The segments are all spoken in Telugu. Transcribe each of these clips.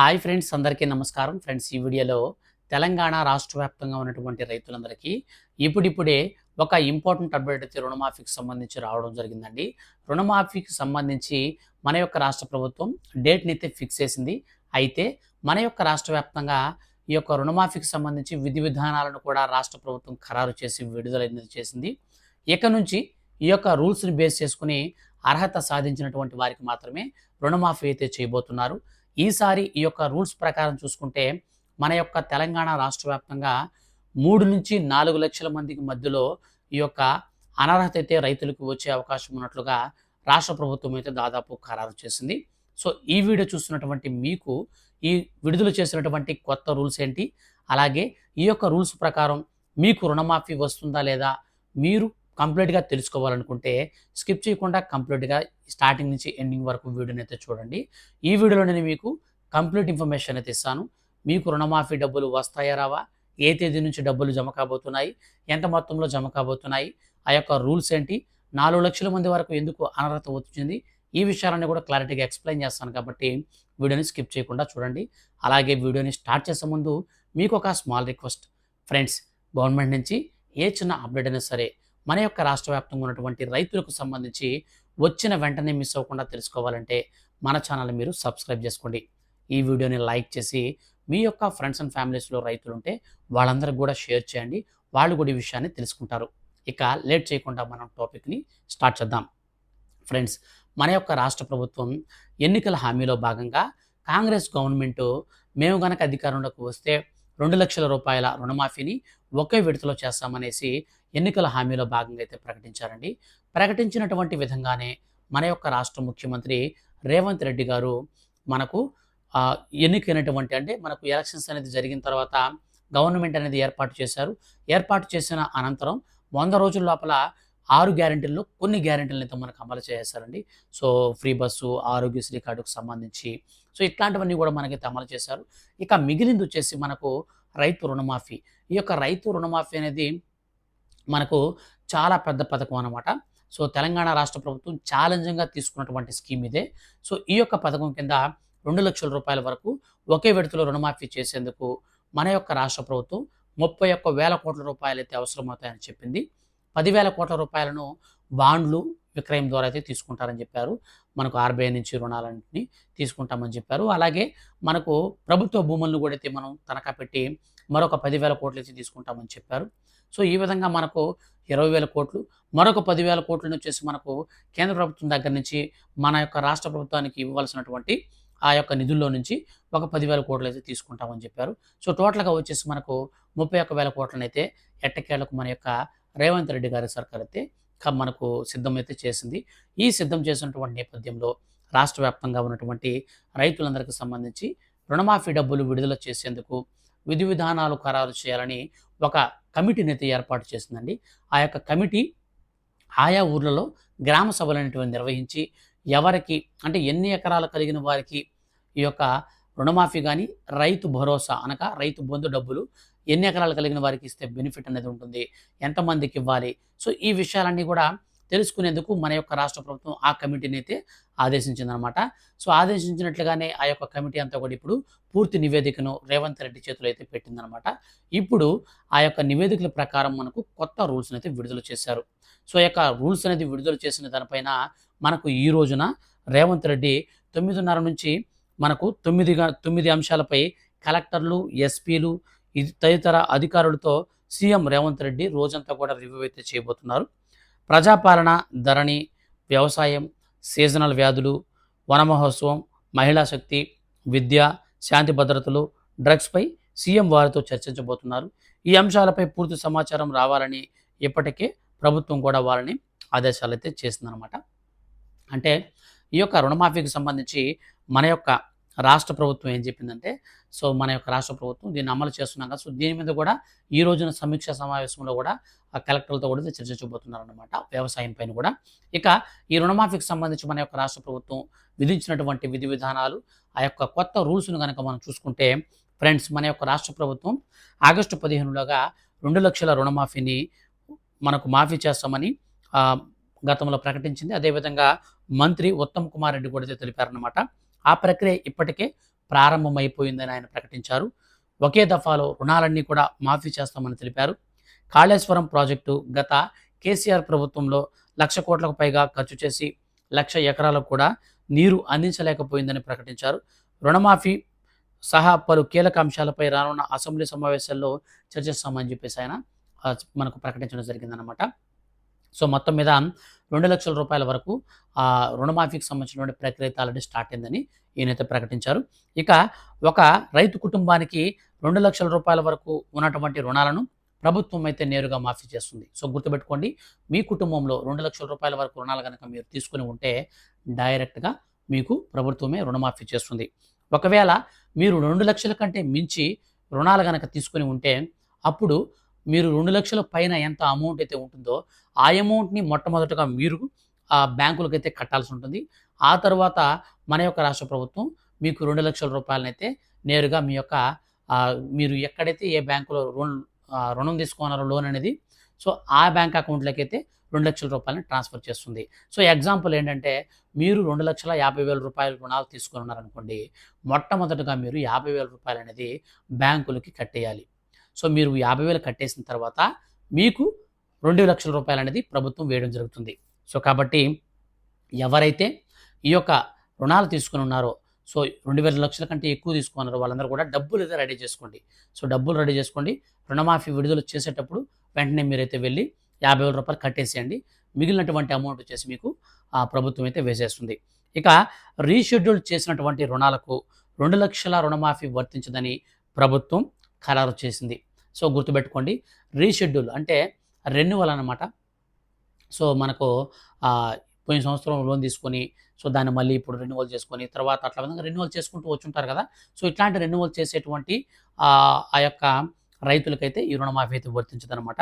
హాయ్ ఫ్రెండ్స్ అందరికీ నమస్కారం. ఫ్రెండ్స్ ఈ వీడియోలో తెలంగాణ రాష్ట్ర వ్యాప్తంగా ఉన్నటువంటి రైతులందరికీ ఇప్పుడిప్పుడే ఒక ఇంపార్టెంట్ అప్డేట్ అయితే రుణమాఫీకి సంబంధించి రావడం జరిగిందండి. రుణమాఫీకి సంబంధించి మన యొక్క రాష్ట్ర ప్రభుత్వం డేట్ని అయితే ఫిక్స్ చేసింది. అయితే మన యొక్క రాష్ట్ర వ్యాప్తంగా ఈ యొక్క రుణమాఫీకి సంబంధించి విధి విధానాలను కూడా రాష్ట్ర ప్రభుత్వం ఖరారు చేసి విడుదల చేసింది. ఇక నుంచి ఈ యొక్క రూల్స్ని బేస్ చేసుకుని అర్హత సాధించినటువంటి వారికి మాత్రమే రుణమాఫీ అయితే చేయబోతున్నారు. ఈసారి ఈ యొక్క రూల్స్ ప్రకారం చూసుకుంటే మన యొక్క తెలంగాణ రాష్ట్ర వ్యాప్తంగా మూడు నుంచి నాలుగు లక్షల మందికి మధ్యలో ఈ యొక్క అనర్హత అయితే రైతులకు వచ్చే అవకాశం ఉన్నట్లుగా రాష్ట్ర ప్రభుత్వం అయితే దాదాపు ఖరారు చేసింది. సో ఈ వీడియో చూస్తున్నటువంటి మీకు ఈ విడుదల చేసినటువంటి కొత్త రూల్స్ ఏంటి? అలాగే ఈ యొక్క రూల్స్ ప్రకారం మీకు రుణమాఫీ వస్తుందా లేదా? మీరు కంప్లీట్గా తెలుసుకోవాలనుకుంటే స్కిప్ చేయకుండా కంప్లీట్గా స్టార్టింగ్ నుంచి ఎండింగ్ వరకు వీడియోని అయితే చూడండి. ఈ వీడియోలో నేను మీకు కంప్లీట్ ఇన్ఫర్మేషన్ అయితే ఇస్తాను. మీకు రుణమాఫీ డబ్బులు వస్తాయా రావా? ఏ తేదీ నుంచి డబ్బులు జమ కాబోతున్నాయి? ఎంత మొత్తంలో జమ కాబోతున్నాయి? ఆ యొక్క రూల్స్ ఏంటి? నాలుగు లక్షల మంది వరకు ఎందుకు అనర్హత వచ్చింది? ఈ విషయాలన్నీ కూడా క్లారిటీగా ఎక్స్ప్లెయిన్ చేస్తాను కాబట్టి వీడియోని స్కిప్ చేయకుండా చూడండి. అలాగే వీడియోని స్టార్ట్ చేసే ముందు మీకు ఒక స్మాల్ రిక్వెస్ట్. ఫ్రెండ్స్ గవర్నమెంట్ నుంచి ఏ చిన్న అప్డేట్ అయినా సరే మన యొక్క రాష్ట్ర వ్యాప్తంగా ఉన్నటువంటి రైతులకు సంబంధించి వచ్చిన వెంటనే మిస్ అవ్వకుండా తెలుసుకోవాలంటే మన ఛానల్ మీరు సబ్స్క్రైబ్ చేసుకోండి. ఈ వీడియోని లైక్ చేసి మీ యొక్క ఫ్రెండ్స్ అండ్ ఫ్యామిలీస్లో రైతులు ఉంటే వాళ్ళందరికీ కూడా షేర్ చేయండి. వాళ్ళు కూడా ఈ విషయాన్ని తెలుసుకుంటారు. ఇక లేట్ చేయకుండా మనం టాపిక్ని స్టార్ట్ చేద్దాం. ఫ్రెండ్స్ మన యొక్క రాష్ట్ర ప్రభుత్వం ఎన్నికల హామీలో భాగంగా కాంగ్రెస్ గవర్నమెంట్ మేము గనక అధికారంలోకి వస్తే రెండు లక్షల రూపాయల రుణమాఫీని ఒకే విడతలో చేస్తామనేసి ఎన్నికల హామీలో భాగంగా అయితే ప్రకటించారండి. ప్రకటించినటువంటి విధంగానే మన యొక్క రాష్ట్ర ముఖ్యమంత్రి రేవంత్ రెడ్డి గారు మనకు ఎన్నికైనటువంటి అంటే మనకు ఎలక్షన్స్ అనేది జరిగిన తర్వాత గవర్నమెంట్ అనేది ఏర్పాటు చేశారు. ఏర్పాటు చేసిన అనంతరం వంద రోజుల లోపల ఆరు గ్యారెంటీల్లో కొన్ని గ్యారెంటీలను అయితే మనకు అమలు చేశారండి సో ఫ్రీ బస్సు ఆరోగ్యశ్రీ కార్డుకు సంబంధించి సో ఇట్లాంటివన్నీ కూడా మనకైతే అమలు చేశారు. ఇక మిగిలింది వచ్చేసి మనకు రైతు రుణమాఫీ. ఈ యొక్క రైతు రుణమాఫీ అనేది మనకు చాలా పెద్ద పథకం అన్నమాట. సో తెలంగాణ రాష్ట్ర ప్రభుత్వం ఛాలెంజింగ్గా తీసుకున్నటువంటి స్కీమ్ ఇదే. సో ఈ యొక్క పథకం కింద రెండు లక్షల రూపాయల వరకు ఒకే విడతలో రుణమాఫీ చేసేందుకు మన యొక్క రాష్ట్ర ప్రభుత్వం ముప్పై ఒక్క వేల కోట్ల రూపాయలు అయితే అవసరమవుతాయని చెప్పింది. పదివేల కోట్ల రూపాయలను బాండ్లు విక్రయం ద్వారా అయితే తీసుకుంటారని చెప్పారు. మనకు ఆర్బీఐ నుంచి రుణాలన్నింటినీ తీసుకుంటామని చెప్పారు. అలాగే మనకు ప్రభుత్వ భూములను కూడా అయితే మనం తనఖా పెట్టి మరొక పదివేల కోట్లు అయితే తీసుకుంటామని చెప్పారు. సో ఈ విధంగా మనకు ఇరవై వేల కోట్లు మరొక పదివేల కోట్లను వచ్చేసి మనకు కేంద్ర ప్రభుత్వం దగ్గర నుంచి మన యొక్క రాష్ట్ర ప్రభుత్వానికి ఇవ్వాల్సినటువంటి ఆ యొక్క నిధుల్లో నుంచి ఒక పదివేల కోట్లు అయితే తీసుకుంటామని చెప్పారు. సో టోటల్గా వచ్చేసి మనకు ముప్పై ఒక్క వేల కోట్లను అయితే ఎట్టకేళ్ళకు మన యొక్క రేవంత్ రెడ్డి గారి సర్కార్ అయితే మనకు మనకు సిద్ధమైతే చేసింది. ఈ సిద్ధం చేసినటువంటి నేపథ్యంలో రాష్ట్ర వ్యాప్తంగా ఉన్నటువంటి రైతులందరికీ సంబంధించి రుణమాఫీ డబ్బులు విడుదల చేసేందుకు విధి విధానాలు ఖరారు చేయాలని ఒక కమిటీని అయితే ఏర్పాటు చేసిందండి. ఆ యొక్క కమిటీ ఆయా ఊర్లలో గ్రామ సభలు అనేటువంటి నిర్వహించి ఎవరికి అంటే ఎన్ని ఎకరాలు కలిగిన వారికి ఈ యొక్క రుణమాఫీ కానీ రైతు భరోసా అనగా రైతు బంధు డబ్బులు ఎన్ని ఎకరాలు కలిగిన వారికి ఇస్తే బెనిఫిట్ అనేది ఉంటుంది ఎంతమందికి ఇవ్వాలి? సో ఈ విషయాలన్నీ కూడా తెలుసుకునేందుకు మన యొక్క రాష్ట్ర ప్రభుత్వం ఆ కమిటీని అయితే ఆదేశించిందనమాట. సో ఆదేశించినట్లుగానే ఆ యొక్క కమిటీ అంతా కూడా ఇప్పుడు పూర్తి నివేదికను రేవంత్ రెడ్డి చేతిలో అయితే పెట్టిందనమాట. ఇప్పుడు ఆ యొక్క నివేదికల ప్రకారం మనకు కొత్త రూల్స్ని అయితే విడుదల చేశారు. సో ఆ యొక్క రూల్స్ అనేది విడుదల చేసిన దానిపైన మనకు ఈ రోజున రేవంత్ రెడ్డి తొమ్మిదిన్నర నుంచి మనకు తొమ్మిదిగా తొమ్మిది అంశాలపై కలెక్టర్లు ఎస్పీలు ఇది తదితర అధికారులతో సీఎం రేవంత్ రెడ్డి రోజంతా కూడా రివ్యూ అయితే చేయబోతున్నారు. ప్రజాపాలన ధరణి వ్యవసాయం సీజనల్ వ్యాధులు వన మహోత్సవం మహిళా శక్తి విద్య శాంతి భద్రతలు డ్రగ్స్పై సీఎం వారితో చర్చించబోతున్నారు. ఈ అంశాలపై పూర్తి సమాచారం రావాలని ఇప్పటికే ప్రభుత్వం కూడా వారిని ఆదేశాలు అయితే చేసిందనమాట అంటే ఈ యొక్క రుణమాఫీకి సంబంధించి మన యొక్క రాష్ట్ర ప్రభుత్వం ఏం చెప్పిందంటే సో మన యొక్క రాష్ట్ర ప్రభుత్వం దీన్ని అమలు చేస్తున్నాం కదా సో దీని మీద కూడా ఈ రోజున సమీక్ష సమావేశంలో కూడా ఆ కలెక్టర్లతో కూడా చర్చించబోతున్నారన్నమాట వ్యవసాయం పైన కూడా. ఇక ఈ రుణమాఫీకి సంబంధించి మన యొక్క రాష్ట్ర ప్రభుత్వం విధించినటువంటి విధి విధానాలు ఆ యొక్క కొత్త రూల్స్ను కనుక మనం చూసుకుంటే ఫ్రెండ్స్ మన యొక్క రాష్ట్ర ప్రభుత్వం ఆగస్టు పదిహేనులోగా రెండు లక్షల రుణమాఫీని మనకు మాఫీ చేస్తామని గతంలో ప్రకటించింది. అదేవిధంగా మంత్రి ఉత్తమ్ కుమార్ రెడ్డి కూడా అయితే ఆ ప్రక్రియ ఇప్పటికే ప్రారంభమైపోయిందని ఆయన ప్రకటించారు. ఒకే దఫాలో రుణాలన్నీ కూడా మాఫీ చేస్తామని తెలిపారు. కాళేశ్వరం ప్రాజెక్టు గత కేసీఆర్ ప్రభుత్వంలో లక్ష కోట్లకు పైగా ఖర్చు చేసి లక్ష ఎకరాలకు కూడా నీరు అందించలేకపోయిందని ప్రకటించారు. రుణమాఫీ సహా పలు కీలక అంశాలపై రానున్న అసెంబ్లీ సమావేశాల్లో చర్చిస్తామని చెప్పేసి ఆయన మనకు ప్రకటించడం జరిగిందనమాట సో మొత్తం మీద రెండు లక్షల రూపాయల వరకు ఆ రుణమాఫీకి సంబంధించినటువంటి ప్రక్రియ ఆల్రెడీ స్టార్ట్ అయిందని ఈయనైతే ప్రకటించారు. ఇక ఒక రైతు కుటుంబానికి రెండు లక్షల రూపాయల వరకు ఉన్నటువంటి రుణాలను ప్రభుత్వం అయితే నేరుగా మాఫీ చేస్తుంది. సో గుర్తుపెట్టుకోండి మీ కుటుంబంలో రెండు లక్షల రూపాయల వరకు రుణాలు కనుక మీరు తీసుకుని ఉంటే డైరెక్ట్గా మీకు ప్రభుత్వమే రుణమాఫీ చేస్తుంది. ఒకవేళ మీరు రెండు లక్షల కంటే మించి రుణాలు కనుక తీసుకుని ఉంటే అప్పుడు మీరు రెండు లక్షల పైన ఎంత అమౌంట్ అయితే ఉంటుందో ఆ అమౌంట్ని మొట్టమొదటగా మీరు ఆ బ్యాంకులకు అయితే కట్టాల్సి ఉంటుంది. ఆ తర్వాత మన యొక్క రాష్ట్ర ప్రభుత్వం మీకు రెండు లక్షల రూపాయలనైతే నేరుగా మీ యొక్క మీరు ఎక్కడైతే ఏ బ్యాంకులో రుణం రుణం తీసుకున్నారో లోన్ అనేది సో ఆ బ్యాంక్ అకౌంట్లోకి అయితే రెండు లక్షల రూపాయలని ట్రాన్స్ఫర్ చేస్తుంది. సో ఎగ్జాంపుల్ ఏంటంటే మీరు రెండు లక్షల యాభై వేల రూపాయల రుణాలు తీసుకుని ఉన్నారనుకోండి మొట్టమొదటగా మీరు యాభై వేల రూపాయలు అనేది బ్యాంకులకి కట్టేయాలి. సో మీరు యాభై వేలు కట్టేసిన తర్వాత మీకు రెండు లక్షల రూపాయలు అనేది ప్రభుత్వం వేయడం జరుగుతుంది. సో కాబట్టి ఎవరైతే ఈ యొక్క రుణాలు తీసుకుని ఉన్నారో సో రెండు వేల లక్షల కంటే ఎక్కువ తీసుకున్నారో వాళ్ళందరూ కూడా డబ్బులు అయితే రెడీ చేసుకోండి. సో డబ్బులు రెడీ చేసుకోండి. రుణమాఫీ విడుదల చేసేటప్పుడు వెంటనే మీరైతే వెళ్ళి యాభై వేల రూపాయలు కట్టేసేయండి. మిగిలినటువంటి అమౌంట్ వచ్చేసి మీకు ఆ ప్రభుత్వం అయితే వేసేస్తుంది. ఇక రీషెడ్యూల్ చేసినటువంటి రుణాలకు రెండు లక్షల రుణమాఫీ వర్తించదని ప్రభుత్వం ఖరారు చేసింది. సో గుర్తుపెట్టుకోండి రీషెడ్యూల్ అంటే రెన్యువల్ అనమాట సో మనకు పోయిన సంవత్సరం లోన్ తీసుకొని సో దాన్ని మళ్ళీ ఇప్పుడు రెన్యువల్ చేసుకొని తర్వాత అట్లా విధంగా రెన్యువల్ చేసుకుంటూ వచ్చుంటారు కదా. సో ఇట్లాంటి రెన్యువల్ చేసేటువంటి ఆ ఆ యొక్క రైతులకైతే ఈ రుణమాఫీ అయితే వర్తించదనమాట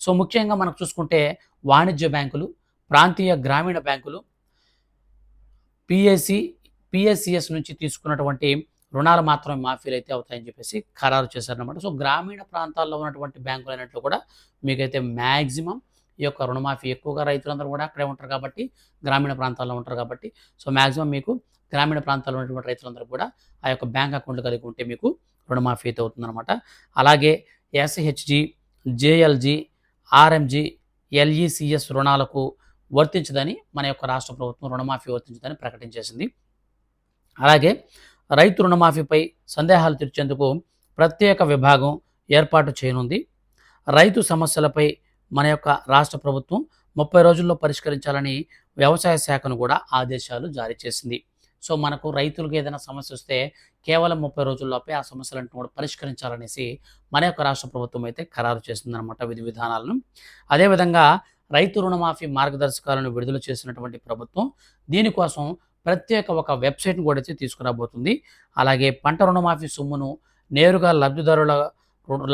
సో ముఖ్యంగా మనకు చూసుకుంటే వాణిజ్య బ్యాంకులు ప్రాంతీయ గ్రామీణ బ్యాంకులు పిఎస్సి పిఎస్సిఎస్ నుంచి తీసుకున్నటువంటి రుణాలు మాత్రమే మాఫీలు అయితే అవుతాయని చెప్పేసి ఖరారు చేశారనమాట సో గ్రామీణ ప్రాంతాల్లో ఉన్నటువంటి బ్యాంకులు అయినట్లు కూడా మీకైతే మ్యాక్సిమం ఈ యొక్క రుణమాఫీ ఎక్కువగా రైతులందరూ కూడా అక్కడే ఉంటారు కాబట్టి గ్రామీణ ప్రాంతాల్లో ఉంటారు కాబట్టి సో మ్యాక్సిమం మీకు గ్రామీణ ప్రాంతాల్లో ఉన్నటువంటి రైతులందరూ కూడా ఆ యొక్క బ్యాంక్ అకౌంట్లు కలిగి ఉంటే మీకు రుణమాఫీ అయితే అవుతుందన్నమాట. అలాగే ఎస్హెచ్జి జేఎల్జి ఆర్ఎంజి ఎల్ఈసిఎస్ రుణాలకు వర్తించదని మన యొక్క రాష్ట్ర ప్రభుత్వం రుణమాఫీ వర్తించదని ప్రకటించేసింది అలాగే రైతు రుణమాఫీపై సందేహాలు తీర్చేందుకు ప్రత్యేక విభాగం ఏర్పాటు చేయనుంది. రైతు సమస్యలపై మన యొక్క రాష్ట్ర ప్రభుత్వం ముప్పై రోజుల్లో పరిష్కరించాలని వ్యవసాయ శాఖను కూడా ఆదేశాలు జారీ చేసింది. సో మనకు రైతులకు ఏదైనా సమస్య వస్తే కేవలం ముప్పై రోజుల్లోపే ఆ సమస్యలను కూడా పరిష్కరించాలనేసి మన యొక్క రాష్ట్ర ప్రభుత్వం అయితే ఖరారు చేసిందనమాట విధి విధానాలను. అదేవిధంగా రైతు రుణమాఫీ మార్గదర్శకాలను విడుదల చేసినటువంటి ప్రభుత్వం దీనికోసం ప్రత్యేక ఒక వెబ్సైట్ను కూడా అయితే తీసుకురాబోతుంది. అలాగే పంట రుణమాఫీ సొమ్మును నేరుగా లబ్ధిదారుల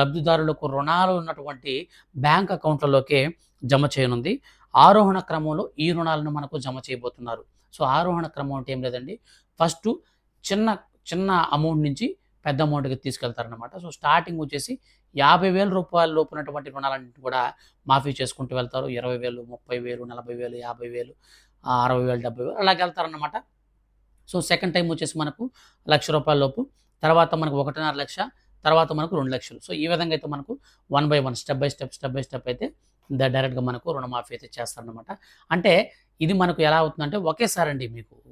లబ్ధిదారులకు రుణాలు ఉన్నటువంటి బ్యాంక్ అకౌంట్లలోకే జమ చేయనుంది. ఆరోహణ క్రమంలో ఈ రుణాలను మనకు జమ చేయబోతున్నారు. సో ఆరోహణ క్రమం అంటే ఏం లేదండి. ఫస్ట్ చిన్న చిన్న అమౌంట్ నుంచి పెద్ద అమౌంట్కి తీసుకెళ్తారనమాట సో స్టార్టింగ్ వచ్చేసి యాభై వేల రూపాయల లోపు ఉన్నటువంటి రుణాలన్నింటినీ కూడా మాఫీ చేసుకుంటూ వెళ్తారు. ఇరవై వేలు ముప్పై వేలు నలభై వేలు యాభై వేలు అరవై వేలు డెబ్బై వేలు అలాగే వెళ్తారన్నమాట సో సెకండ్ టైం వచ్చేసి మనకు లక్ష రూపాయల లోపు. తర్వాత మనకు ఒకటిన్నర లక్ష తర్వాత మనకు రెండు లక్షలు. సో ఈ విధంగా అయితే మనకు one by one step by step step by step అయితే ద- డైరెక్ట్గా మనకు రుణమాఫీ అయితే చేస్తారనమాట అంటే ఇది మనకు ఎలా అవుతుందంటే ఒకేసారి అండి మీకు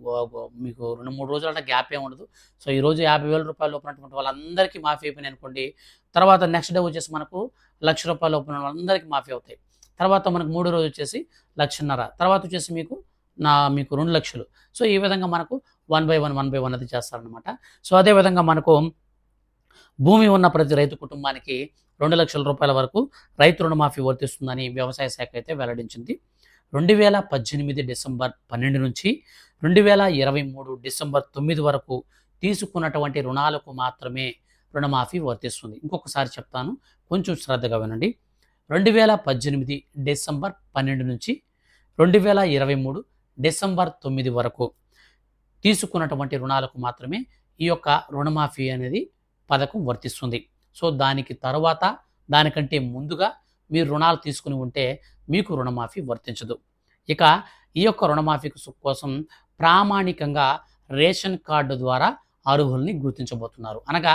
మీకు రెండు మూడు రోజుల గ్యాప్ ఏమి ఉండదు. సో ఈ రోజు యాభై వేల రూపాయలు లోపు ఉన్నటువంటి వాళ్ళందరికీ మాఫీ అయిపోయినాయి అనుకోండి. తర్వాత నెక్స్ట్ డే వచ్చేసి మనకు లక్ష రూపాయలు లోపు ఉన్న వాళ్ళందరికీ మాఫీ అవుతాయి. తర్వాత మనకు మూడో రోజు వచ్చేసి లక్షన్నర. తర్వాత వచ్చేసి మీకు నా మీకు రెండు లక్షలు. సో ఈ విధంగా మనకు one by one one by one అది చేస్తారనమాట సో అదేవిధంగా మనకు భూమి ఉన్న ప్రతి రైతు కుటుంబానికి రెండు లక్షల రూపాయల వరకు రైతు రుణమాఫీ వర్తిస్తుందని వ్యవసాయ శాఖ అయితే వెల్లడించింది. రెండు వేల పద్దెనిమిది డిసెంబర్ పన్నెండు నుంచి రెండు వేల ఇరవై మూడు డిసెంబర్ తొమ్మిది వరకు తీసుకున్నటువంటి రుణాలకు మాత్రమే రుణమాఫీ వర్తిస్తుంది. ఇంకొకసారి చెప్తాను కొంచెం శ్రద్ధగా వినండి. రెండు వేల పద్దెనిమిది డిసెంబర్ పన్నెండు నుంచి రెండు వేల ఇరవై మూడు డిసెంబర్ తొమ్మిది వరకు తీసుకున్నటువంటి రుణాలకు మాత్రమే ఈ యొక్క రుణమాఫీ అనేది పథకం వర్తిస్తుంది. సో దానికి తర్వాత దానికంటే ముందుగా మీరు రుణాలు తీసుకుని ఉంటే మీకు రుణమాఫీ వర్తించదు. ఇక ఈ యొక్క రుణమాఫీ కోసం ప్రామాణికంగా రేషన్ కార్డు ద్వారా అర్హుల్ని గుర్తించబోతున్నారు. అనగా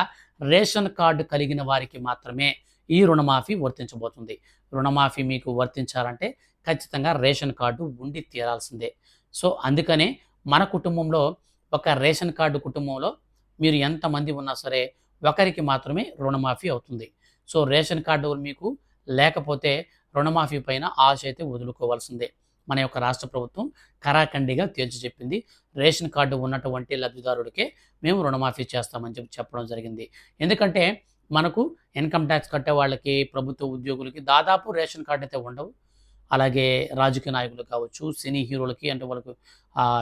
రేషన్ కార్డు కలిగిన వారికి మాత్రమే ఈ రుణమాఫీ వర్తించబోతుంది. రుణమాఫీ మీకు వర్తించాలంటే ఖచ్చితంగా రేషన్ కార్డు ఉండి తీరాల్సిందే. సో అందుకనే మన కుటుంబంలో ఒక రేషన్ కార్డు కుటుంబంలో మీరు ఎంతమంది ఉన్నా సరే ఒకరికి మాత్రమే రుణమాఫీ అవుతుంది. సో రేషన్ కార్డు మీకు లేకపోతే రుణమాఫీ పైన ఆశ అయితే వదులుకోవాల్సిందే. మన యొక్క రాష్ట్ర ప్రభుత్వం కరాఖండిగా తేల్చి చెప్పింది రేషన్ కార్డు ఉన్నటువంటి లబ్ధిదారుడికే మేము రుణమాఫీ చేస్తామని చెప్పి చెప్పడం జరిగింది. ఎందుకంటే మనకు ఇన్కమ్ ట్యాక్స్ కట్టే వాళ్ళకి ప్రభుత్వ ఉద్యోగులకి దాదాపు రేషన్ కార్డు అయితే ఉండవు. అలాగే రాజకీయ నాయకులు కావచ్చు సినీ హీరోలకి అంటే వాళ్ళకు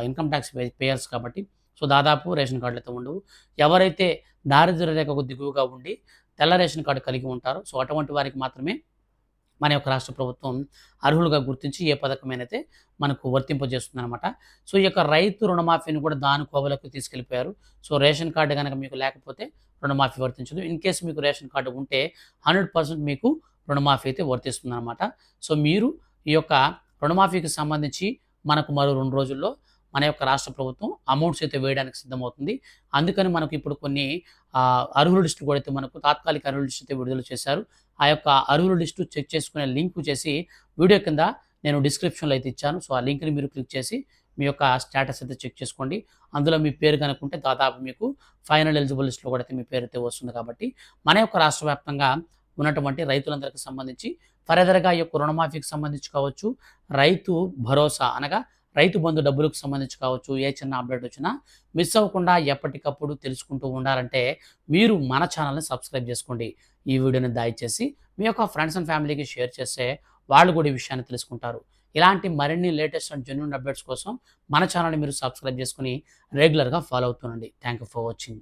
ఇన్కమ్ ట్యాక్స్ పేయర్స్ కాబట్టి. సో దాదాపు రేషన్ కార్డులు అయితే ఉండవు. ఎవరైతే దారిద్ర్య రేఖకు దిగువగా ఉండి తెల్ల రేషన్ కార్డు కలిగి ఉంటారో సో అటువంటి వారికి మాత్రమే మన యొక్క రాష్ట్ర ప్రభుత్వం అర్హులుగా గుర్తించి ఏ పథకమైనైతే మనకు వర్తింపజేస్తుంది అనమాట సో ఈ యొక్క రైతు రుణమాఫీని కూడా దాని కోవలకు తీసుకెళ్ళిపోయారు. సో రేషన్ కార్డు కనుక మీకు లేకపోతే రుణమాఫీ వర్తించదు. ఇన్ కేసు మీకు రేషన్ కార్డు ఉంటే హండ్రెడ్ పర్సెంట్ మీకు రుణమాఫీ అయితే వర్తిస్తుంది అనమాట సో మీరు ఈ యొక్క రుణమాఫీకి సంబంధించి మనకు మరో రెండు రోజుల్లో మన యొక్క రాష్ట్ర ప్రభుత్వం అమౌంట్స్ అయితే వేయడానికి సిద్ధమవుతుంది. అందుకని మనకు ఇప్పుడు కొన్ని అర్హుల లిస్టు కూడా అయితే మనకు తాత్కాలిక అర్హుల లిస్టు అయితే విడుదల చేశారు. ఆ యొక్క అర్హుల లిస్టు చెక్ చేసుకునే లింక్ చేసి వీడియో కింద నేను డిస్క్రిప్షన్లో అయితే ఇచ్చాను. సో ఆ లింక్ని మీరు క్లిక్ చేసి మీ యొక్క స్టేటస్ అయితే చెక్ చేసుకోండి. అందులో మీ పేరు కనుక్కుంటే దాదాపు మీకు ఫైనల్ ఎలిజిబుల్ లిస్ట్లో కూడా అయితే మీ పేరు అయితే వస్తుంది కాబట్టి మన యొక్క రాష్ట్ర వ్యాప్తంగా ఉన్నటువంటి రైతులందరికీ సంబంధించి ఫర్దర్గా ఈ యొక్క రుణమాఫీకి సంబంధించి కావచ్చు రైతు భరోసా అనగా రైతు బంధు డబ్బులకు సంబంధించి కావచ్చు ఏ చిన్న అప్డేట్ వచ్చినా మిస్ అవ్వకుండా ఎప్పటికప్పుడు తెలుసుకుంటూ ఉండాలంటే మీరు మన ఛానల్ని సబ్స్క్రైబ్ చేసుకోండి. ఈ వీడియోని దయచేసి మీ యొక్క ఫ్రెండ్స్ అండ్ ఫ్యామిలీకి షేర్ చేస్తే వాళ్ళు కూడా ఈ విషయాన్ని తెలుసుకుంటారు. ఇలాంటి మరిన్ని లేటెస్ట్ అండ్ జెన్యున్ అప్డేట్స్ కోసం మన ఛానల్ని మీరు సబ్స్క్రైబ్ చేసుకుని రెగ్యులర్గా ఫాలో అవుతుండండి థ్యాంక్ యూ ఫర్ వాచింగ్.